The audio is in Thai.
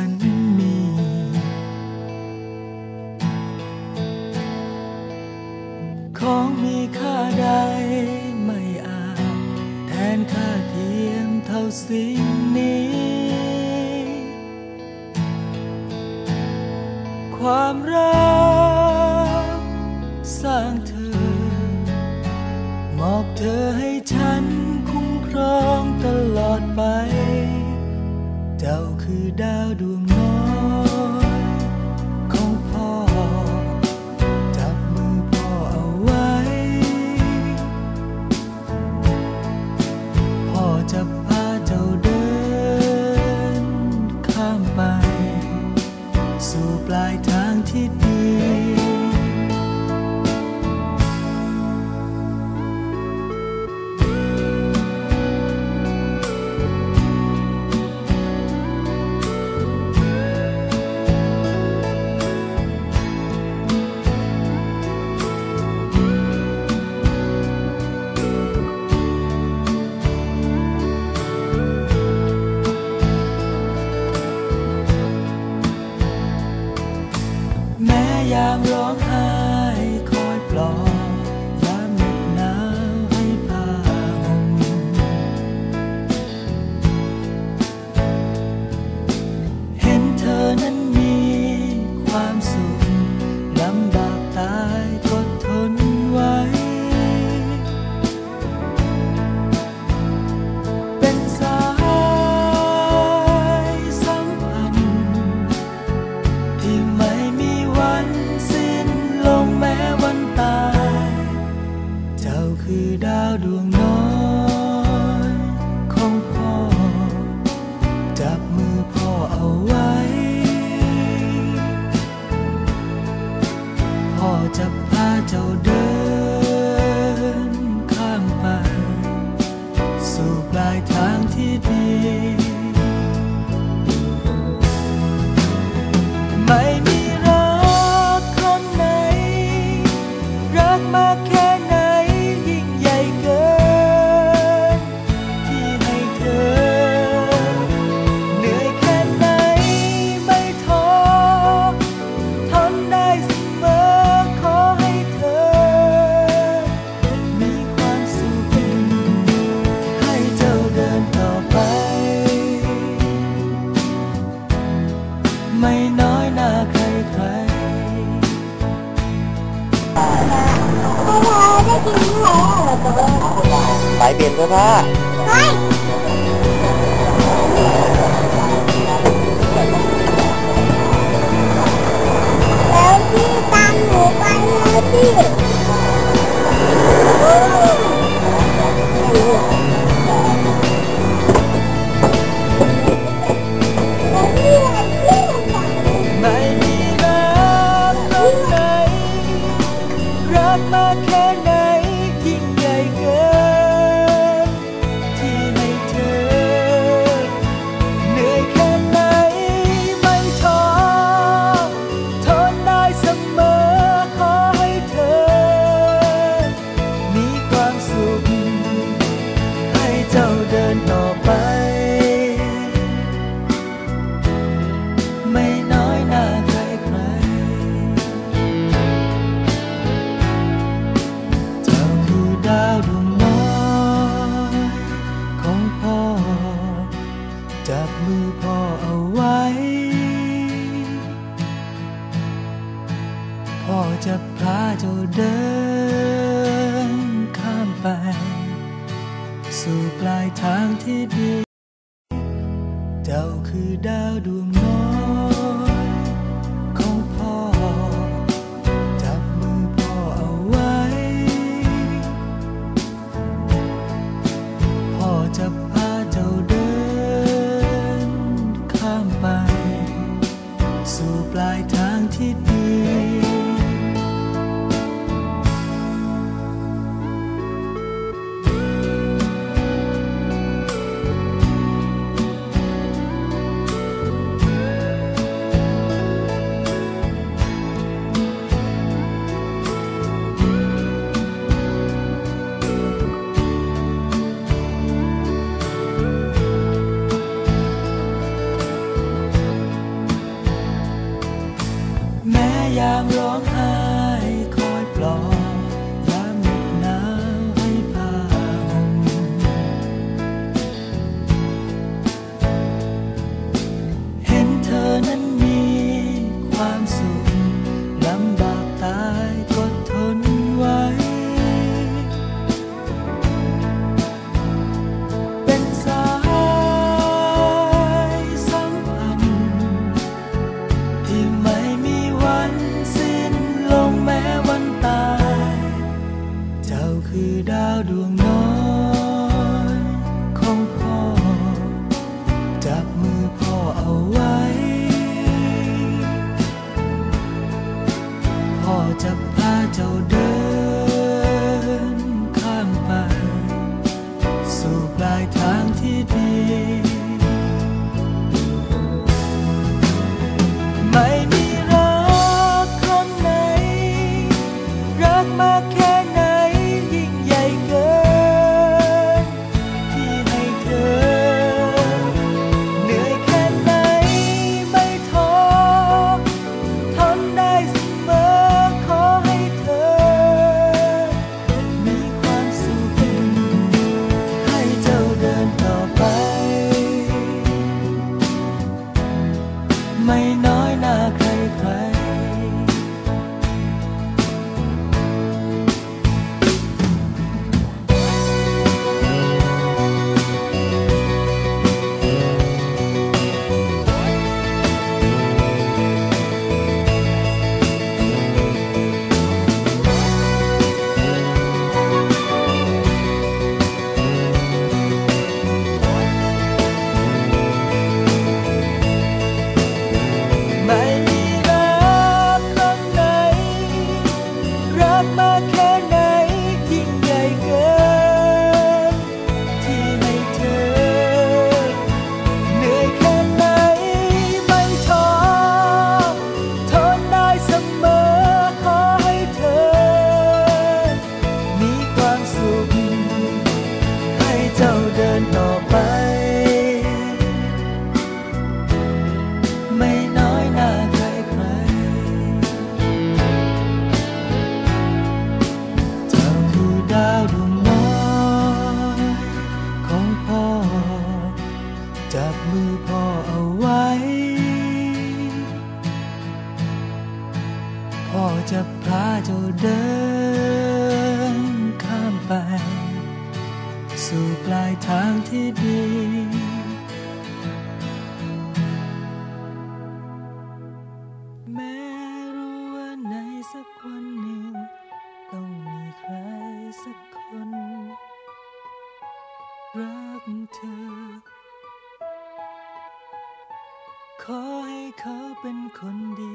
ันมี ของมีค่าใดไม่อาจแทนค่าเทียมเท่าสิ่งนี้ ความรักสร้างเธอ มอบเธอให้ฉันคุ้มครองตลอดไป đau đớn. จะพาเจ้าเดิน เปลี่ยนเพื่อพ่อ เดินข้ามไป สู่ปลายทางที่ดี จับมือพ่อเอาไว้ พ่อจะพาเจ้าเดินข้ามไป สู่ปลายทางที่ดี 困的。